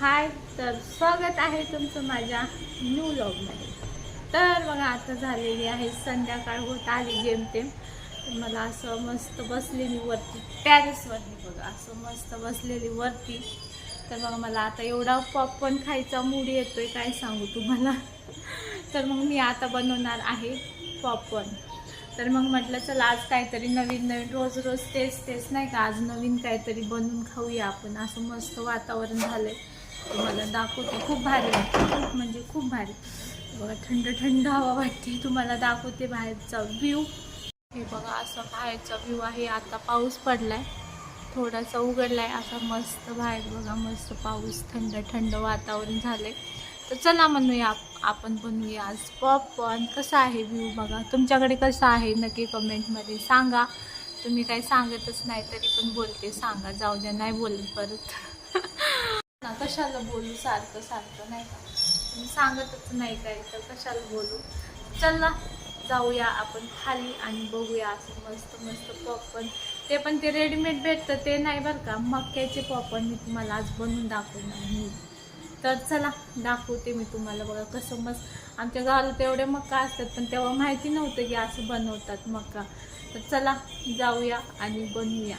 हाय तर स्वागत आहे तुमचं माझ्या न्यू व्लॉगमध्ये तर बघा आता झालेली आहे संध्याकाळ होत आली जेमतेम तर मला असं मस्त बसलेली वरती टॅरेसवरती बघा असं मस्त बसलेली वरती. तर बघा मला आता एवढा पॉपकॉर्न खायचा मूड येतोय काय सांगू तुम्हाला? तर मग मी आता बनवणार आहे पॉपकॉर्न तर मग म्हटलं चला आज काहीतरी नवीन नवीन रोज रोज तेच तेच नाही का? आज नवीन काहीतरी बनवून खाऊया आपण. असं मस्त वातावरण झालं आहे तुम्हाला दाखवते. खूप भारी वाटते. खूप म्हणजे खूप भारी. बघा थंड थंड हवा वाटते. तुम्हाला दाखवते बाहेरचा व्ह्यू हे बघा असं बाहेरचा व्ह्यू आहे. आता पाऊस पडलाय. थोडासा उघडलाय. असा मस्त बाहेर बघा मस्त पाऊस. थंड थंड वातावरण झालंय. तर चला म्हणूया आपण बनवूया आज पॉपकॉर्न कसा आहे व्ह्यू बघा? तुमच्याकडे कसा आहे? नक्की कमेंटमध्ये सांगा. तुम्ही काही सांगतच नाही तरी पण बोलते. सांगा. जाऊ द्या नाही बोलत परत. ना कशाला बोलू सारखं सारखं नाही का? तुम्ही सांगतच नाही काय तर कशाला बोलू? चला जाऊया आपण खाली आणि बघूया असं मस्त मस्त पॉपकॉर्न ते पण ते रेडीमेड भेटतं ते नाही बरं का? मक्याचे पॉपकॉर्न मी तुम्हाला आज बनवून दाखवणार मी तर चला दाखवते मी तुम्हाला बघा कसं मस्त. आमच्या गावाला तेवढे मक्का असतात पण तेव्हा माहिती नव्हतं की असं बनवतात मक्का तर चला जाऊया आणि बनवूया.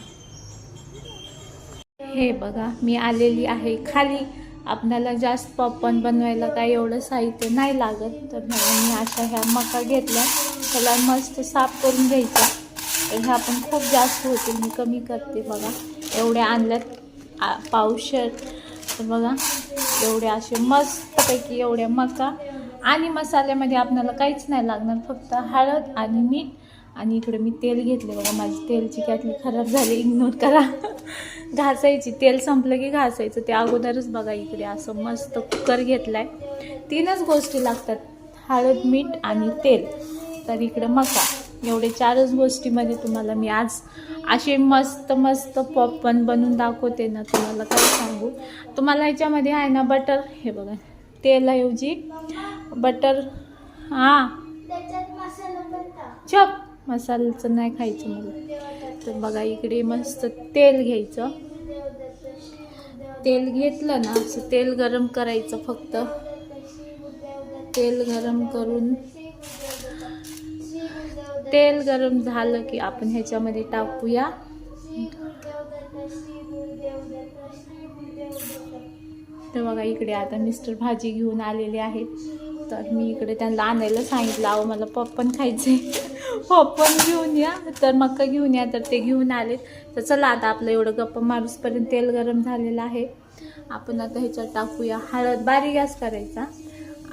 हे बघा मी आलेली आहे खाली. आपल्याला जास्त पॉपकॉर्न बनवायला काय एवढं साहित्य नाही लागत. तर मी अशा ह्या मका घेतल्या. त्याला मस्त साफ करून घ्यायच्या तर ह्या पण खूप जास्त होतील मी कमी करते बघा. एवढ्या आणल्यात आ- पावशर. तर बघा एवढे असे मस्तपैकी एवढ्या मका आणि मसाल्यामध्ये आपल्याला काहीच नाही लागणार. फक्त हळद आणि मीठ आणि इकडे मी तेल घेतले बघा माझी तेलची कॅटली खराब झाली इग्नोर करा. घासायची तेल संपलं की घासायचं. ते अगोदरच बघा इकडे असं मस्त कुकर घेतलाय. तीनच गोष्टी लागतात हळद मीठ आणि तेल. तर इकडे मका एवढे चारच गोष्टीमध्ये तुम्हाला मी आज असे मस्त मस्त पॉपकॉर्न बनवून दाखवते ना तुम्हाला काय सांगू? तुम्हाला ह्याच्यामध्ये आहे ना बटर हे बघा तेलाऐवजी बटर हां. चप मसाल्याचं नाही खायचं मला. तर बघा इकडे मस्त तेल घ्यायचं. तेल घेतलं ना असं तेल गरम करायचं फक्त. तेल गरम करून. तेल गरम झालं की आपण ह्याच्यामध्ये टाकूया. तर बघा इकडे आता मिस्टर भाजी घेऊन आलेले आहेत. तर मी इकडे त्यांना आणायला सांगितलं अहो मला पप्पन खायचे पण घेऊन या. तर मक्का घेऊन या. तर ते घेऊन आले तर चला आता आपलं एवढं गप्पा मारूसपर्यंत तेल गरम झालेलं आहे. आपण आता ह्याच्यात टाकूया. हळद बारीक गॅस करायचा.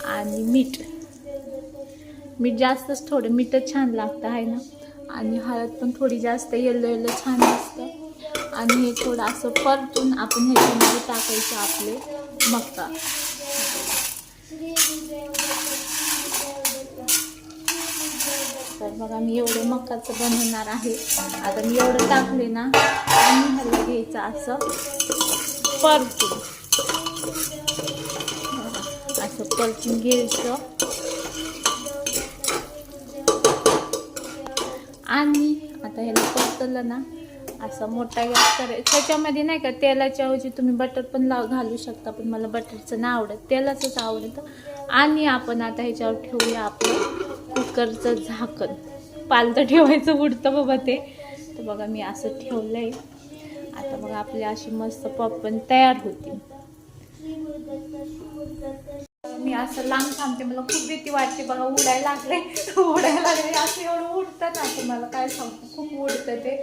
आणि मीठ. मीठ जास्तच थोडं. मीठच छान लागतं आहे ना? आणि हळद पण थोडी जास्त. येल्लो येल्लो छान असतं. आणि हे थोडं असं परतून आपण ह्याच्यामध्ये टाकायचं आपले मक्का. तर बघा मी एवढं मक्काचं बनवणार आहे. आता मी एवढं टाकले ना आणि ह्याला घ्यायचं असं परतून. असं परतून घ्यायचं. आणि आता ह्याला परतलं ना असं मोठा गॅस करायचा त्याच्यामध्ये नाही का तेलाच्या ऐवजी तुम्ही बटर पण लाव घालू शकता पण मला बटरचं नाही आवडत. तेलाचंच आवडतं. आणि आपण आता ह्याच्यावर ठेवूया आपलं कुकरचं झाकण. पालतं ठेवायचं उडतं बाबा ते. तर बघा मी असं ठेवलं आहे आता बघा आपली अशी मस्त पॉपकॉर्न तयार होती. मी असं लांब थांबते मला खूप भीती वाटते. बघा उडायला लागले उडायला लागले असं एवढं उडतं ना तुम्हाला काय सांगतो. खूप उडतं ते.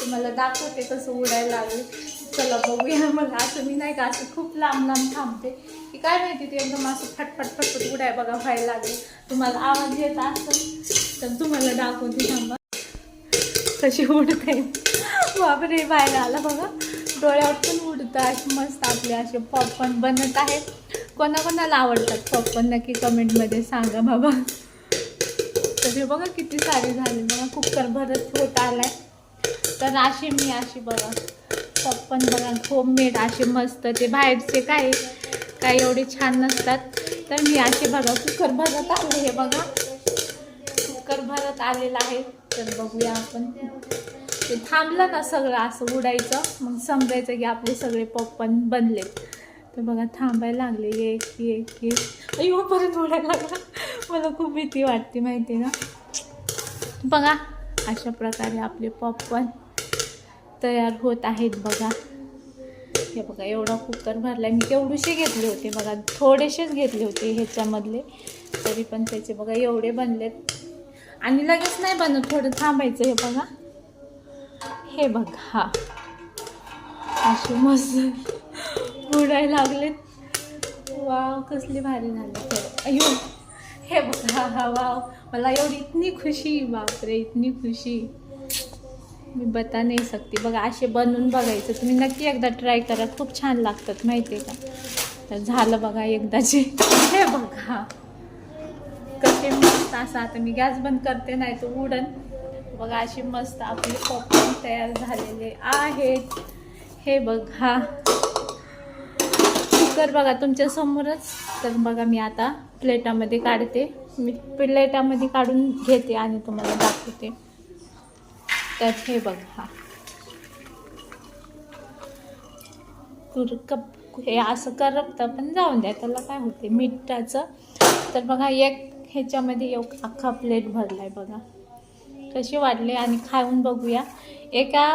तुम्हाला दाखवते कसं उडायला लागले चला बघूया. मला असं मी नाही का असं खूप लांब लांब थांबते. की काय माहिती ते एकदम असं फटफट फटफट उडाय बघा व्हायला लागेल. तुम्हाला आवाज येत असेल तर तुम्हाला दाखवते थांबा. कशी उडते. बापरे बाहेर आला बघा. डोळ्यावर पण उडतं असे मस्त आपले असे पॉपकॉर्न बनत आहेत. कोणाकोणाला आवडतात पॉपकॉर्न नक्की कमेंटमध्ये सांगा बाबा. तर हे बघा किती सारे झाले. बघा कुकर भरत होत आलाय. तर अशी मी अशी बघा. पॉपकॉर्न बघा होममेड असे मस्त ते बाहेरचे काय काय एवढे छान नसतात. तर मी असे बघा कुकर भरत आले हे बघा. कुकर भरत आलेलं आहे. तर बघूया आपण. ते थांबलं ना सगळं असं उडायचं? मग समजायचं की आपले सगळे पप्पन बनले. तर बघा थांबायला लागले. एक एक एक. अयो परत उडायला लागला. मला खूप भीती वाटते माहिती आहे ना? बघा अशा प्रकारे आपले पप्पन तयार होत आहेत बघा. हे बघा एवढा कुकर भरला मी तेवढीशी घेतले होते बघा. थोडेसेच घेतले होते ह्याच्यामधले. तरी पण त्याचे बघा एवढे बनलेत. आणि लगेच नाही बनत थोडं थांबायचं हे बघा. हे बघा हा. असे मस्त उडायला लागलेत. वाव कसले भारी झाले अयो हे बघा हा वाव. मला एवढी इतनी खुशी बापरे इतनी खुशी. मी बता नाही सकते बघा असे बनवून बघायचं. तुम्ही नक्की एकदा ट्राय करा. खूप छान लागतात माहिती आहे का? तर झालं बघा एकदाचे. हे बघा. कसे मस्त असं आता मी गॅस बंद करते नाही तर उडन. बघा अशी मस्त आपले पॉपकॉर्न तयार झालेले आहेत. हे बघा. कुकर बघा तुमच्या समोरच. तर बघा मी आता प्लेटामध्ये काढते. मी प्लेटामध्ये काढून घेते आणि तुम्हाला दाखवते. तर हे बघा कुरकप हे असं करपतं पण जाऊन द्या त्याला काय होते मिठाचं. तर बघा एक ह्याच्यामध्ये एक अख्खा प्लेट भरला आहे बघा. कशी वाटले आणि खाऊन बघूया. एका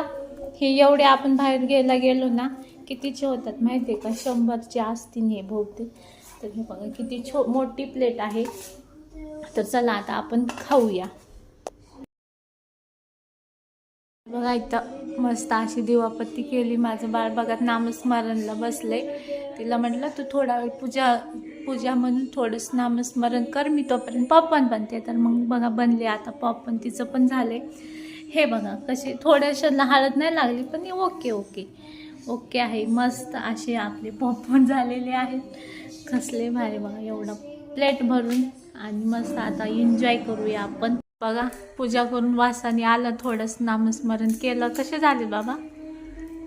हे एवढे आपण बाहेर गेला गेलो ना कितीचे होतात माहिती आहे का? शंभरचे असतील हे बहुतेक. तर हे बघा किती छो मोठी प्लेट आहे. तर चला आता आपण खाऊया. बघा इथं मस्त अशी दिवापत्ती केली. माझं बाळ बघत नामस्मरणला बसले तिला म्हटलं तू थोडा वेळ पूजा पूजा म्हणून थोडंसं नामस्मरण कर मी तोपर्यंत पॉपन बनते. तर मग बघा बनले आता पॉपन तिचं पण झाले हे बघा कसे थोड्याशा हळद नाही लागली पण ओके ओके. ओके आहे. मस्त असे आपले पॉपकॉर्न झालेले आहेत. कसले भारी बघा एवढा प्लेट भरून. आणि मस्त आता एन्जॉय करूया आपण. बघा पूजा करून वासाने आलं थोडंसं नामस्मरण केलं. कसे झाले बाबा?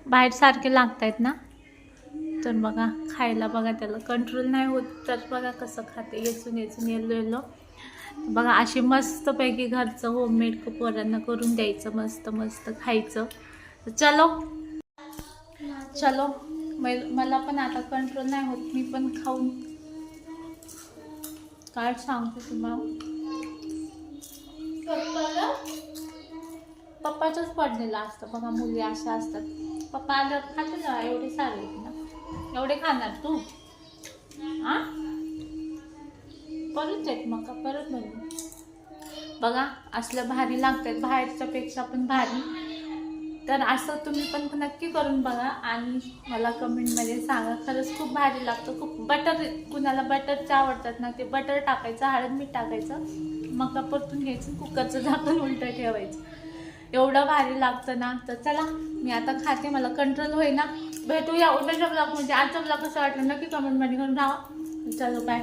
बाहेर सारखे लागतायत ना? तर बघा खायला बघा त्याला कंट्रोल नाही होत. तर बघा कसं खाते. येचून येचून येलो येलो. बघा असे मस्तपैकी घरचं होममेड पोरांना करून द्यायचं मस्त मस्त खायचं. चलो. चलो. मला पण आता कंट्रोल नाही होत. मी पण खाऊन काय सांगते तुम्हाला? पप्पाचंच पडलेलं असतं. बघा मुली अशा असतात. पप्पा आलं खाते ना? एवढे सारे आहेत ना. एवढे खाणार तू? आ? परत येत मग का? परत बनवू बघा असलं भारी लागतात बाहेरच्या पेक्षा पण भारी. तर असं तुम्ही पण नक्की करून बघा आणि मला कमेंटमध्ये सांगा. खरंच खूप भारी लागतं. खूप बटर कुणाला बटरचे आवडतात ना ते बटर टाकायचं हळद मीठ टाकायचं. मका परतून घ्यायचं कुकरचं झाकण उलटं ठेवायचं. एवढं भारी लागतं ना. तर चला मी आता खाते मला कंट्रोल होईना. भेटूया उद्याच्या म्हणजे आजचा ब्लॉग कसं वाटलं? नक्की कमेंटमध्ये करून राहा चलो बाय